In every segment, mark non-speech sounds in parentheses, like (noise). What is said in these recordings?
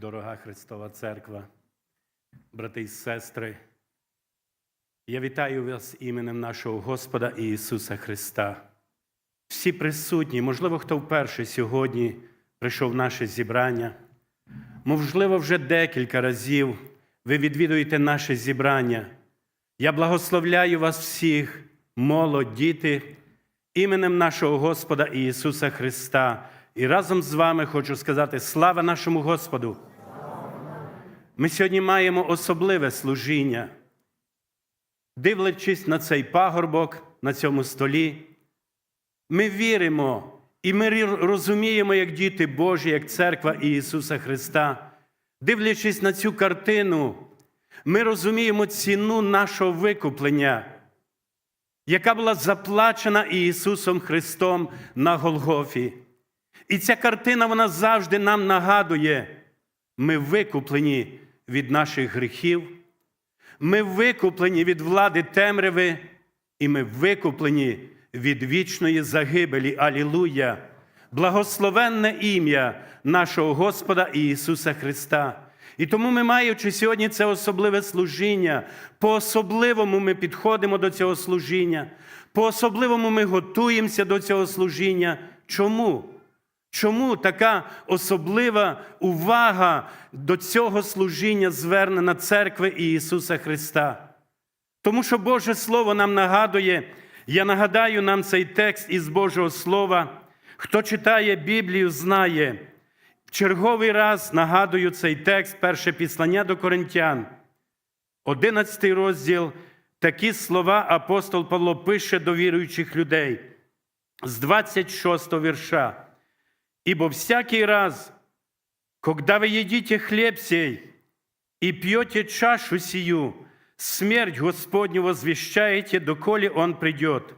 дорога Христова Церква, брати і сестри, я вітаю вас іменем нашого Господа Ісуса Христа. Всі присутні, можливо, хто вперше сьогодні прийшов в наше зібрання, можливо, вже декілька разів ви відвідуєте наше зібрання. Я благословляю вас всіх, молодь, діти, іменем нашого Господа Ісуса Христа. І разом з вами хочу сказати слава нашому Господу. Ми сьогодні маємо особливе служіння. Дивлячись на цей пагорбок на цьому столі, ми віримо і ми розуміємо, як діти Божі, як церква Ісуса Христа. Дивлячись на цю картину, ми розуміємо ціну нашого викуплення, яка була заплачена Ісусом Христом на Голгофі. І ця картина вона завжди нам нагадує, ми викуплені від наших гріхів, ми викуплені від влади темряви, і ми викуплені від вічної загибелі. Алілуя! Благословенне ім'я нашого Господа Ісуса Христа. І тому ми, маючи сьогодні це особливе служіння, по-особливому ми підходимо до цього служіння, по-особливому ми готуємося до цього служіння. Чому? Чому така особлива увага до цього служіння звернена церкви Ісуса Христа? Тому що Боже Слово нам нагадує, я нагадаю нам цей текст із Божого Слова. Хто читає Біблію, знає. Черговий раз нагадую цей текст, перше післання до Коринтян, 11 розділ. Такі слова апостол Павло пише до віруючих людей з 26 вірша. Ибо всякий раз, когда вы едите хлеб сей и пьете чашу сию, смерть Господню возвещаете, доколе Он придет.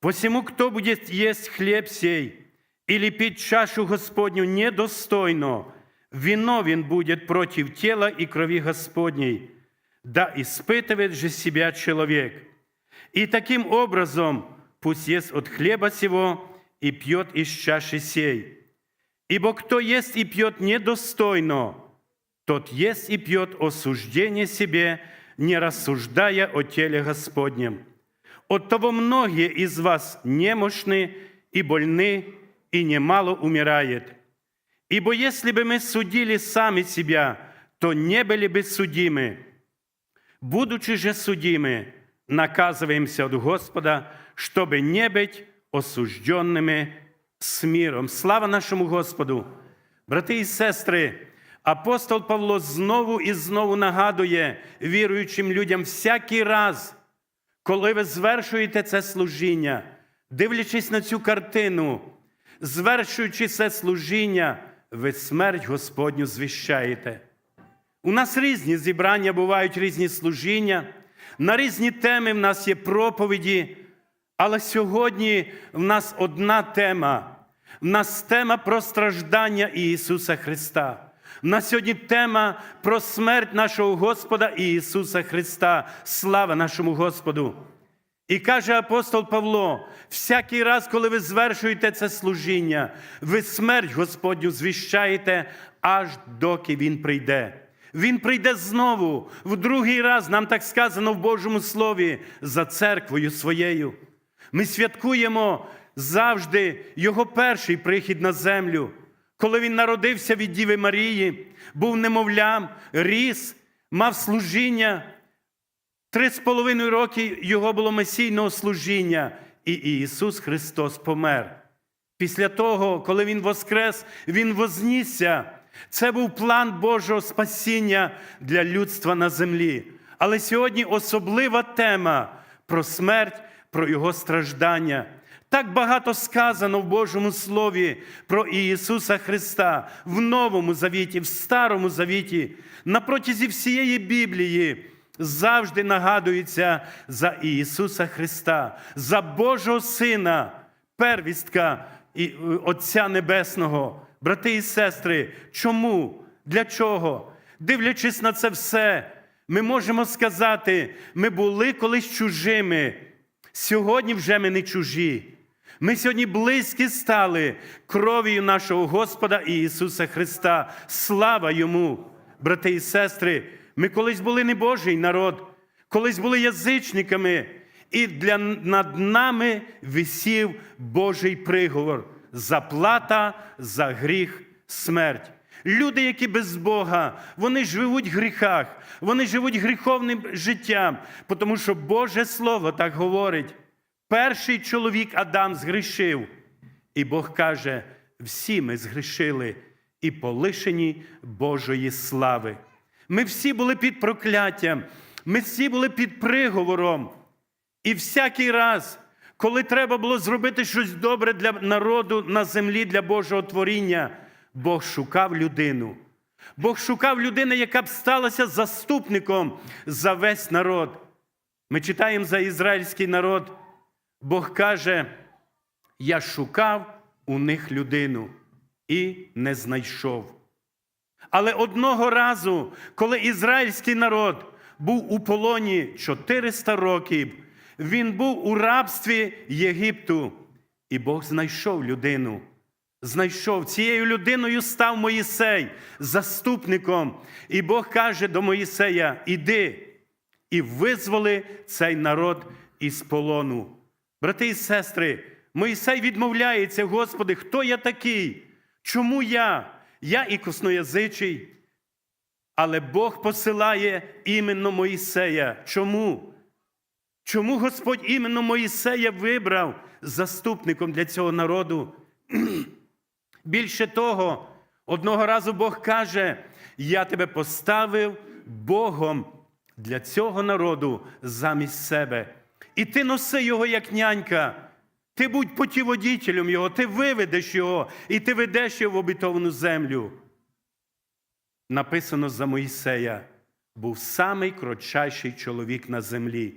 Посему, кто будет есть хлеб сей или пить чашу Господню недостойно, виновен будет против тела и крови Господней, да испытывает же себя человек. И таким образом пусть ест от хлеба сего и пьет из чаши сей. Ибо кто ест и пьет недостойно, тот ест и пьет осуждение себе, не рассуждая о теле Господнем. От того многие из вас немощны и больны, и немало умирает. Ибо если бы мы судили сами себя, то не были бы судимы. Будучи же судимы, наказываемся от Господа, чтобы не быть осужденными с миром. Слава нашому Господу! Брати і сестри, апостол Павло знову і знову нагадує віруючим людям всякий раз, коли ви звершуєте це служіння, дивлячись на цю картину, звершуючи це служіння, ви смерть Господню звіщаєте. У нас різні зібрання, бувають різні служіння, на різні теми в нас є проповіді, але сьогодні в нас одна тема. В нас тема про страждання Ісуса Христа. В нас сьогодні тема про смерть нашого Господа Ісуса Христа. Слава нашому Господу! І каже апостол Павло: всякий раз, коли ви звершуєте це служіння, ви смерть Господню звіщаєте, аж доки Він прийде. Він прийде знову, в другий раз, нам так сказано в Божому Слові, за церквою своєю. Ми святкуємо завжди Його перший прихід на землю, коли він народився від Діви Марії, був немовлям, ріс, мав служіння. Три з половиною роки його було месійного служіння, і Ісус Христос помер. Після того, коли Він воскрес, Він вознісся. Це був план Божого спасіння для людства на землі. Але сьогодні особлива тема про смерть, про Його страждання. Так багато сказано в Божому Слові про Ісуса Христа в Новому Завіті, в Старому Завіті, на протязі всієї Біблії завжди нагадується за Ісуса Христа, за Божого Сина, первістка і е, Отця Небесного. Брати і сестри, чому? Для чого? Дивлячись на це все, ми можемо сказати, ми були колись чужими, сьогодні вже ми не чужі. Ми сьогодні близькі стали кров'ю нашого Господа Ісуса Христа. Слава Йому, брати і сестри. Ми колись були не Божий народ, колись були язичниками, і для, над нами висів Божий приговор. Заплата за гріх смерть. Люди, які без Бога, вони живуть в гріхах, вони живуть гріховним життям, тому що Боже Слово так говорить. Перший чоловік Адам згрішив, і Бог каже: всі ми згрішили і полишені Божої слави. Ми всі були під прокляттям, ми всі були під приговором. І всякий раз, коли треба було зробити щось добре для народу на землі, для Божого творіння, Бог шукав людину. Бог шукав людину, яка б сталася заступником за весь народ. Ми читаємо за ізраїльський народ. Бог каже: Я шукав у них людину і не знайшов. Але одного разу, коли ізраїльський народ був у полоні 400 років, він був у рабстві Єгипту, і Бог знайшов людину. Знайшов цією людиною став Моїсей заступником. І Бог каже до Моїсея: Іди і визволи цей народ із полону. Брати і сестри, Моїсей відмовляється, Господи, хто я такий? Чому я? Я і косноязичий. Але Бог посилає іменно Моїсея. Чому? Чому Господь іменно Моїсея вибрав заступником для цього народу? Більше того, одного разу Бог каже: Я тебе поставив Богом для цього народу замість себе. І ти носи його як нянька. Ти будь путіводітелем його, ти виведеш його, і ти ведеш його в обітовану землю. Написано за Моїсея, був самий кротчайший чоловік на землі.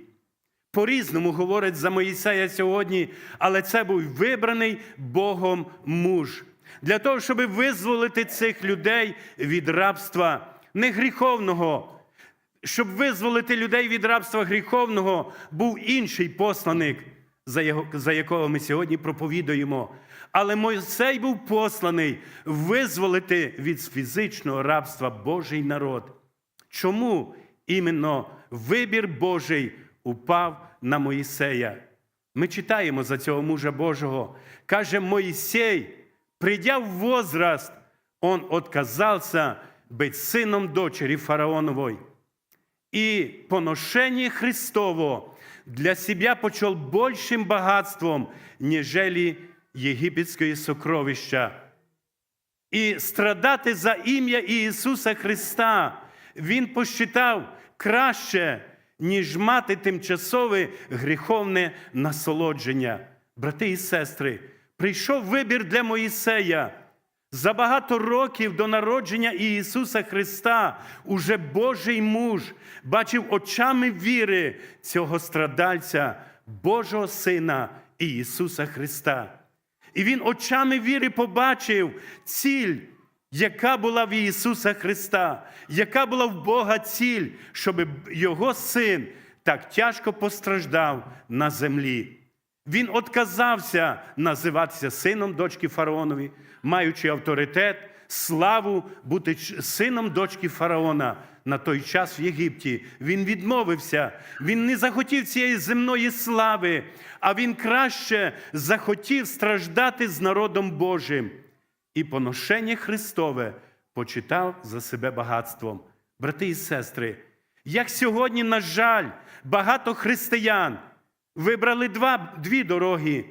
По-різному говорять за Моїсея сьогодні, але це був вибраний Богом муж. Для того, щоб визволити цих людей від рабства не гріховного, щоб визволити людей від рабства гріховного, був інший посланик, за, за якого ми сьогодні проповідуємо. Але Мойсей був посланий визволити від фізичного рабства Божий народ. Чому іменно вибір Божий упав на Моїсея? Ми читаємо за цього мужа Божого. Каже Моїсей, придя в возраст, он отказался быть сыном дочери фараоновой. И поношение Христово для себя почел большим богатством, нежели єгипетської сокровища. І страдати за ім'я Ісуса Христа Він посчитав краще, ніж мати тимчасове гріховне насолодження. Брати і сестри, прийшов вибір для Моїсея. За багато років до народження Ісуса Христа уже Божий муж бачив очами віри цього страдальця, Божого Сина Ісуса Христа. І він очами віри побачив ціль, яка була в Ісуса Христа, яка була в Бога ціль, щоб Його син так тяжко постраждав на землі. Він отказався називатися сином дочки фараонові, маючи авторитет, славу бути сином дочки фараона на той час в Єгипті. Він відмовився, він не захотів цієї земної слави, а він краще захотів страждати з народом Божим. І поношення Христове почитав за себе багатством. Брати і сестри, як сьогодні, на жаль, багато християн вибрали два, дві дороги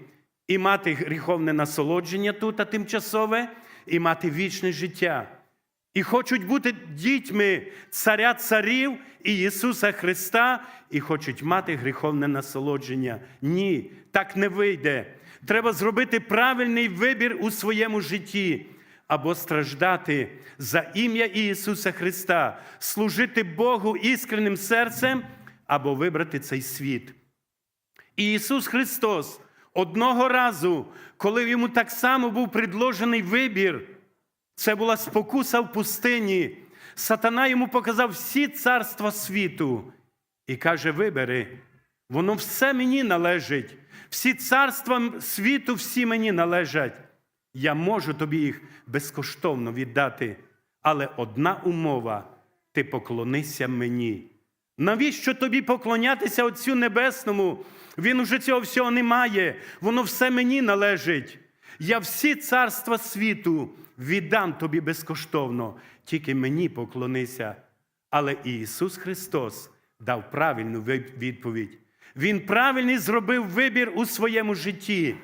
і мати гріховне насолодження тут, а тимчасове, і мати вічне життя. І хочуть бути дітьми царя царів і Ісуса Христа, і хочуть мати гріховне насолодження. Ні, так не вийде. Треба зробити правильний вибір у своєму житті. Або страждати за ім'я Ісуса Христа, служити Богу іскренним серцем, або вибрати цей світ. І Ісус Христос одного разу, коли йому так само був предложений вибір, це була спокуса в пустині. Сатана йому показав всі царства світу і каже: Вибери, воно все мені належить. всі царства світу, всі мені належать. Я можу тобі їх безкоштовно віддати. Але одна умова ти поклонися мені. Навіщо тобі поклонятися Отцю Небесному? Він уже цього всього не має, воно все мені належить. Я всі царства світу віддам тобі безкоштовно, тільки мені поклонися. Але Ісус Христос дав правильну відповідь. Він правильний зробив вибір у своєму житті.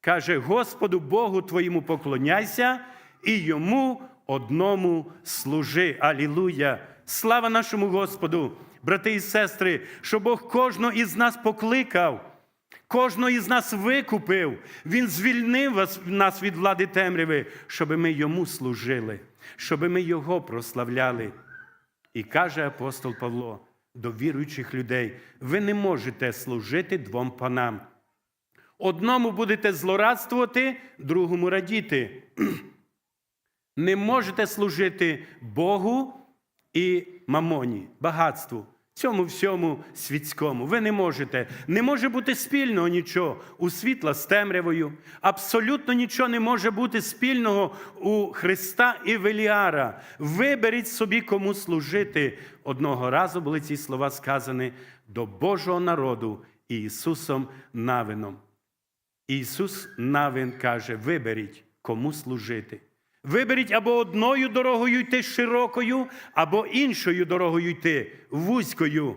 Каже: Господу Богу твоєму поклоняйся і йому одному служи. Алілуя! Слава нашому Господу, брати і сестри, що Бог кожного із нас покликав. Кожного із нас викупив, Він звільнив нас від влади темряви, щоб ми йому служили, щоб ми Його прославляли. І каже апостол Павло до віруючих людей: ви не можете служити двом панам. Одному будете злорадствувати, другому радіти. (clears throat) Не можете служити Богу і мамоні, багатству, цьому всьому світському. Ви не можете. Не може бути спільного нічого у світла з темрявою. Абсолютно нічого не може бути спільного у Христа і Веліара. Виберіть собі, кому служити. Одного разу були ці слова сказані до Божого народу Ісусом Навином. Ісус Навин каже: виберіть, кому служити. Виберіть або одною дорогою йти широкою, або іншою дорогою йти вузькою.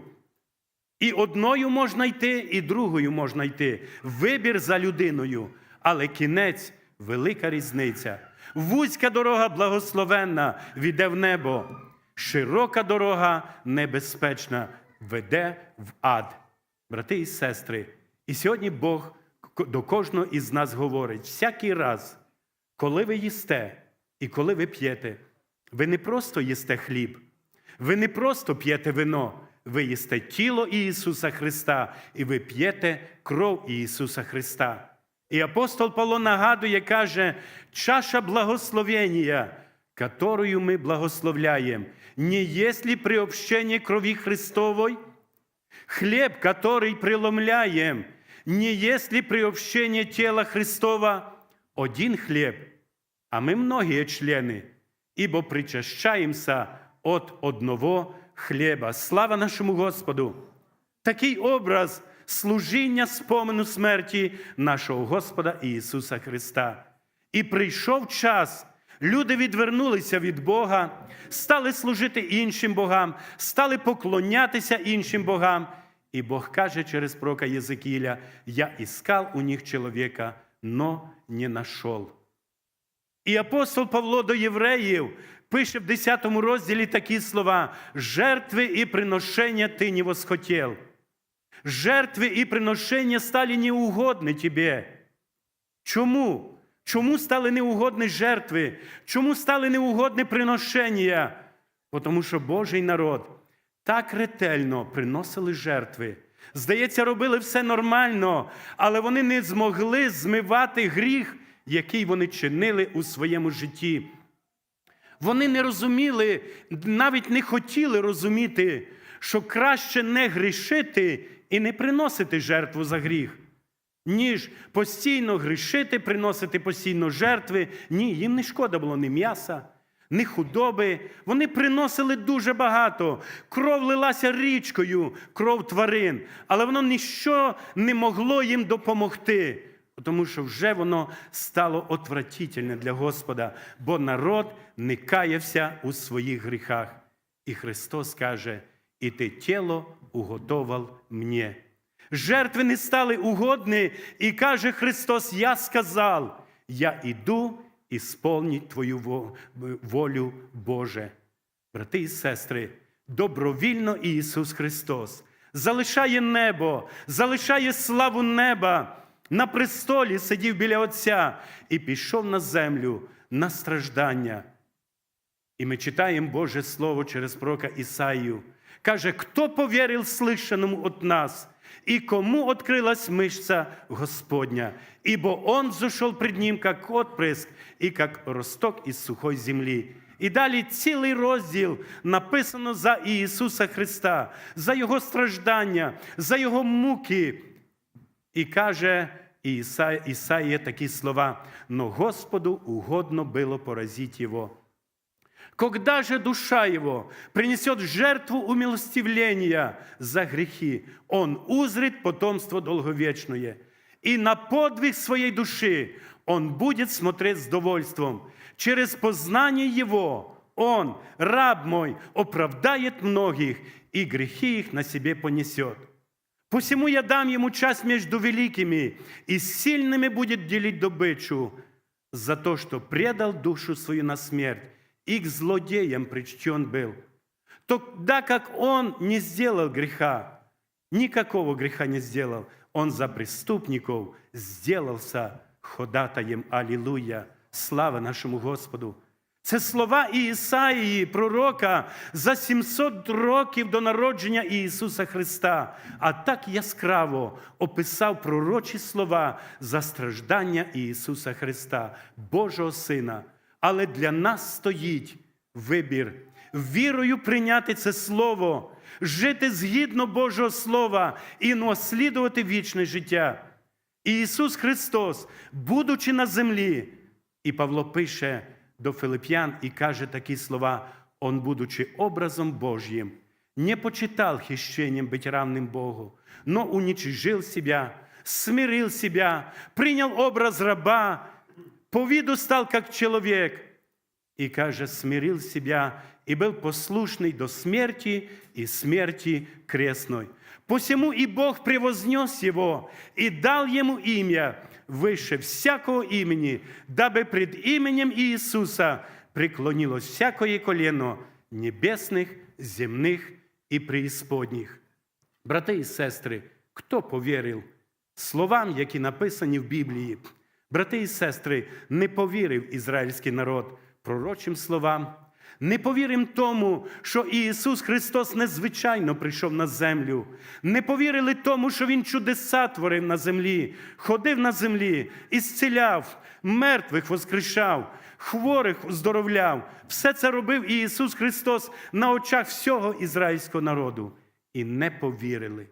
І одною можна йти, і другою можна йти. Вибір за людиною, але кінець велика різниця. Вузька дорога благословенна веде в небо, широка дорога небезпечна веде в ад. Брати і сестри, і сьогодні Бог до кожного із нас говорить: всякий раз, коли ви їсте і коли ви п'єте, ви не просто їсте хліб, ви не просто п'єте вино, ви їсте тіло Ісуса Христа, і ви п'єте кров Ісуса Христа. І апостол Павло нагадує, каже, чаша благословення, которую мы благословляем, не есть ли приобщение крови Христовой, хлеб, который преломляем, не есть ли приобщение тела Христова один хлеб, а мы многие члены, ибо причащаемся от одного хлеба. Слава нашому Господу! Такий образ служіння спомену смерті нашого Господа Ісуса Христа. І прийшов час, люди відвернулися від Бога, стали служити іншим богам, стали поклонятися іншим богам. І Бог каже через пророка Єзекіля: Я іскав у них чоловіка, но не нашов. І апостол Павло до євреїв пише в 10 розділі такі слова: жертви і приношення ти не восхотів. Жертви і приношення стали неугодні тебе. Чому? Чому стали неугодні жертви? Чому стали неугодні приношення? Тому що Божий народ так ретельно приносили жертви. Здається, робили все нормально, але вони не змогли змивати гріх, який вони чинили у своєму житті. Вони не розуміли, навіть не хотіли розуміти, що краще не грішити і не приносити жертву за гріх, ніж постійно грішити, приносити постійно жертви. Ні, їм не шкода було ні м'яса, ні худоби. Вони приносили дуже багато. Кров лилася річкою, кров тварин, але воно ніщо не могло їм допомогти. Тому що вже воно стало отвратительне для Господа, бо народ не каявся у своїх гріхах. І Христос каже: і ти тіло уготовав мені. Жертви не стали угодні, і каже Христос: Я сказав, я іду і ісполніть Твою волю Боже. Брати і сестри, добровільно Ісус Христос залишає небо, залишає славу неба На престолі сидів біля Отця і пішов на землю на страждання. І ми читаємо Боже Слово через пророка Ісаїю. Каже, хто повірив слышаному от нас, и кому открылась мышца Господня, ибо Он зашел пред Ним, как отпрыск, и как росток із сухої землі. І далі цілий розділ написано за Ісуса Христа, за Його страждання, за Його муки, І каже Ісаїя, Ісаїя такі слова: «Но Господу угодно было поразить его». Когда же душа его принесет жертву умилостивления за грехи, он узрит потомство долговечное, и на подвиг своей души он будет смотреть с довольством. Через познание его он, раб мой, оправдает многих, и грехи их на себе понесет. Посему я дам ему часть между великими, и сильными будет делить добычу за то, что предал душу свою на смерть, и к злодеям причтен был. Тогда как он не сделал греха, никакого греха не сделал, он за преступников сделался ходатаєм. Алілуя! Слава нашому Господу! Це слова Ісаїї, пророка, за 700 років до народження Ісуса Христа, а так яскраво описав пророчі слова за страждання Ісуса Христа, Божого Сина. Але для нас стоїть вибір вірою прийняти це Слово, жити згідно Божого Слова і наслідувати вічне життя. Ісус Христос, будучи на землі, і Павло пише до Филип'ян і каже такі слова: Он, будучи образом Божьим, не почитал хищением быть равным Богу, но уничижил себя, смирил себя, принял образ раба, по виду стал как человек, и, каже, смирил себя и был послушный до смерти и смерти крестной. Посему и Бог превознес его и дал ему имя выше всякого имени, дабы пред именем Иисуса преклонилось всякое колено небесных, земных и преисподніх. Брати і сестри, хто повірив словам, які написані в Біблії? Брати і сестри, не повірив ізраїльський народ пророчим словам, не повіримо тому, що Ісус Христос незвичайно прийшов на землю. Не повірили тому, що Він чудеса творив на землі, ходив на землі, ісціляв, мертвих воскрешав, хворих здоровляв. Все це робив Ісус Христос на очах всього ізраїльського народу. І не повірили.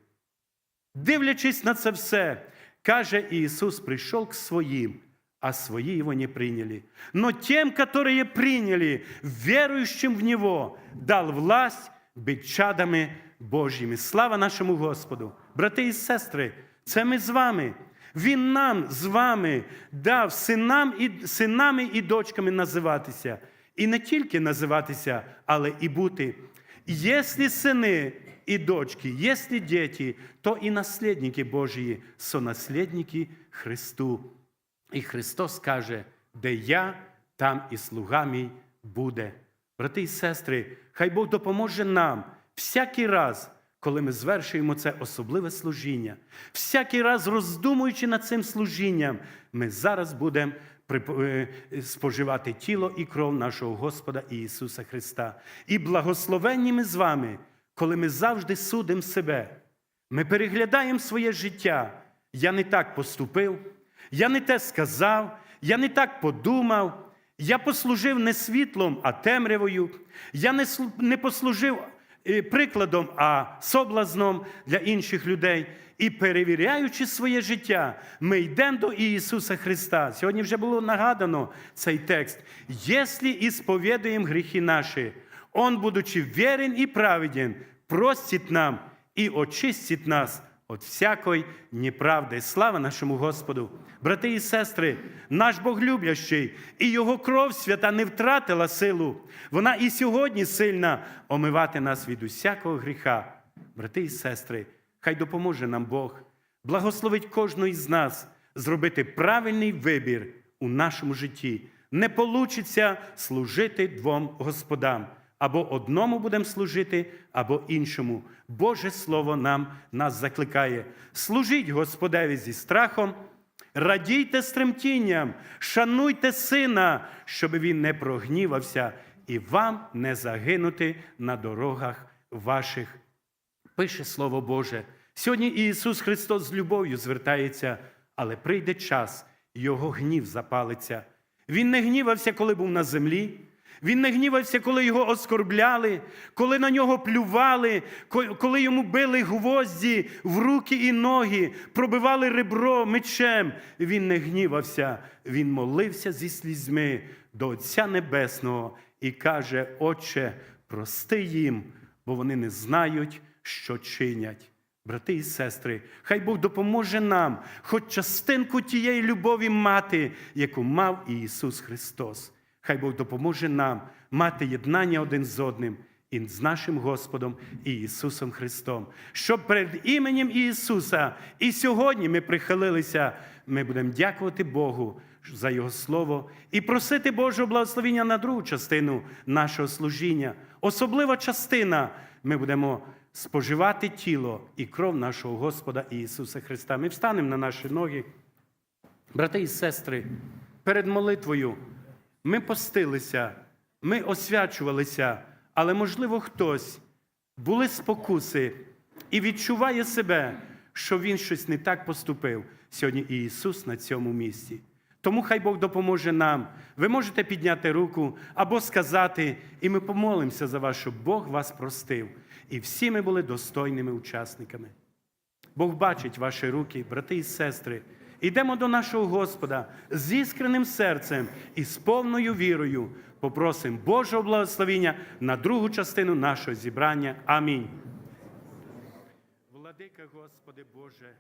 Дивлячись на це все, каже Ісус, прийшов к своїм, а свои его не приняли. Но тем, которые приняли, верующим в Него, дал власть быть чадами Божіми. Слава нашому Господу! Брати і сестри, це ми з вами. Він нам з вами дав синам і, синами і дочками називатися. І не тільки називатися, але і бути. Якщо сини і дочки, якщо діти, то і наслідники Божії, сонаслідники Христу. І Христос каже, де я, там і слуга буде. Брати і сестри, хай Бог допоможе нам всякий раз, коли ми звершуємо це особливе служіння. Всякий раз, роздумуючи над цим служінням, ми зараз будемо е, споживати тіло і кров нашого Господа Ісуса Христа. І благословенні ми з вами, коли ми завжди судимо себе. Ми переглядаємо своє життя. Я не так поступив. Я не те сказав, я не так подумав, я послужив не світлом, а темрявою, я не, послужив е, прикладом, а соблазном для інших людей. І перевіряючи своє життя, ми йдемо до Ісуса Христа. Сьогодні вже було нагадано цей текст. Якщо ісповідуємо гріхи наші, Он, будучи вірен і праведен, простить нам і очистить нас от всякої неправди. Слава нашому Господу! Брати і сестри, наш Бог любящий, і Його кров свята не втратила силу. Вона і сьогодні сильна омивати нас від усякого гріха. Брати і сестри, хай допоможе нам Бог, благословить кожного із нас зробити правильний вибір у нашому житті. Не получиться служити двом господам. Або одному будемо служити, або іншому. Боже Слово нам нас закликає. Служіть Господеві зі страхом, радійте з тремтінням, шануйте сина, щоб він не прогнівався і вам не загинути на дорогах ваших. Пише Слово Боже. Сьогодні Ісус Христос з любов'ю звертається, але прийде час, Його гнів запалиться. Він не гнівався, коли був на землі. Він не гнівався, коли його оскорбляли, коли на нього плювали, коли йому били гвозді в руки і ноги, пробивали ребро мечем. Він не гнівався, він молився зі слізьми до Отця Небесного і каже: Отче, прости їм, бо вони не знають, що чинять. Брати і сестри, хай Бог допоможе нам, хоч частинку тієї любові мати, яку мав Ісус Христос. Хай Бог допоможе нам мати єднання один з одним і з нашим Господом і Ісусом Христом. Щоб перед іменем Ісуса і сьогодні ми прихилилися, ми будемо дякувати Богу за Його Слово і просити Божого благословення на другу частину нашого служіння. Особлива частина ми будемо споживати тіло і кров нашого Господа Ісуса Христа. Ми встанемо на наші ноги. Брати і сестри, перед молитвою ми постилися, ми освячувалися, але, можливо, хтось були спокуси і відчуває себе, що він щось не так поступив. Сьогодні і Ісус на цьому місці. Тому хай Бог допоможе нам. Ви можете підняти руку або сказати, і ми помолимося за вас, щоб Бог вас простив. І всі ми були достойними учасниками. Бог бачить ваші руки, брати і сестри. Ідемо до нашого Господа з іскреним серцем і з повною вірою. Попросимо Божого благословення на другу частину нашого зібрання. Амінь. Владика, Господи Боже.